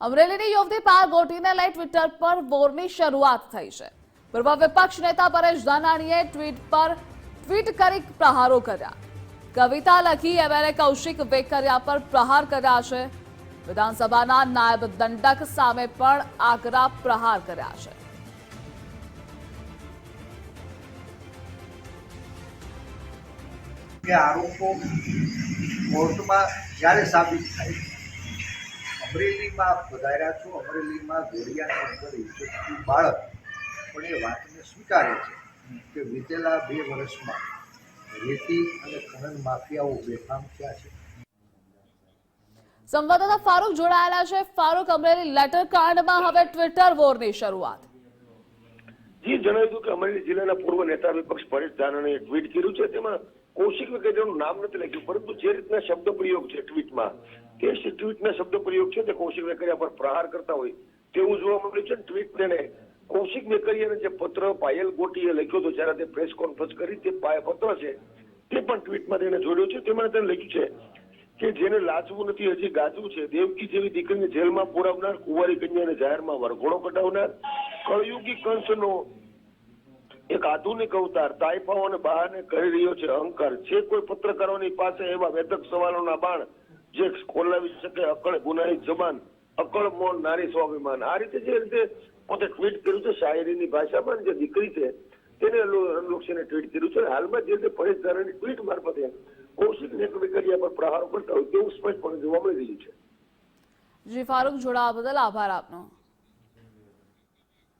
અમરેલીની યુવતી પાર ગોટીને લઈ ટ્વિટર પર વોરની શરૂઆત થઈ છે. પૂર્વ વિપક્ષ નેતા પરેશ ધાનાણીએ ટ્વીટ પર ટ્વીટ કરી પ્રહારો કર્યા. કવિતા લખી એમએલએ કૌશિક વેકરિયા પર પ્રહાર કર્યા છે. વિધાનસભાના નાયબ દંડક સામે પણ આકરા પ્રહાર કર્યા છે. આરોપો કોર્ટમાં જ્યારે સાબિત થાય અમરેલીમાં પધાર્યા છો. અમરેલીમાં ઘોડિયાની અંદર ઇજ્જતનું બાળક પણ એ વાતને સ્વીકારે છે કે વીતેલા બે વર્ષમાં રેતી અને ખનન માફિયાઓ બેફામ થયા છે. સંવાદદાતા ફારૂક જોડાયેલા છે. ફારૂક અમરેલી લેટર કાંડમાં હવે ટ્વિટર વોરની શરૂઆત. જી જણાવ્યું હતું કે અમરેલી જિલ્લાના પૂર્વ નેતા વિપક્ષ પરેશ ધાનાણીએ ટ્વીટ કર્યું છે. તેમાં કૌશિક વેકરિયાનું નામ નથી લખ્યું પરંતુ જે રીતના શબ્દ પ્રયોગ છે ટ્વીટમાં જ ટ્વીટના શબ્દ પ્રયોગ છે તે કૌશિક વેકરિયા પર પ્રહાર કરતા હોય તેવું જોવા મળ્યું છે ટ્વીટ તેને કૌશિક વેકરિયાને જે પત્ર પાયલ ગોટીએ લખ્યો હતો જ્યારે તે પ્રેસ કોન્ફરન્સ કરી તે પત્ર છે તે પણ ટ્વીટમાં તેને જોડ્યો છે તેમાં તેને લખ્યું છે કે જેને લાચવું નથી હજી ગાજવું છે દેવકી જેવી દીકરીને જેલમાં પુરાવનાર, કુંવારી કન્યાને જાહેરમાં વરઘોડો કઢાવનાર કળયુગી કંસનો એક આધુનિક અવતાર તાઇફાઓને બહાને કરી રહ્યો છે, અહંકાર, જે કોઈ પત્રકારોની પાસે એવા વેધક સવાલોના બાણ જે ખોલાવી શકે અકળ ગુનાહિત જબાન, અકળ મૌન નારી સ્વાભિમાન. આ રીતે જે રીતે પોતે ટ્વીટ કર્યું છે, શાયરીની ભાષામાં જે દીકરી છે, તેને અનુલક્ષીને ટ્વીટ કર્યું છે. હાલમાં જે રીતે પરેશ ધારાની ટ્વીટ મારફતે કૌશિક વેકરિયા પર પ્રહારો કરતા હોય તેવું સ્પષ્ટપણે જોવા મળી રહ્યું છે. જી, ફારૂક જોડાવા બદલ આભાર આપનો.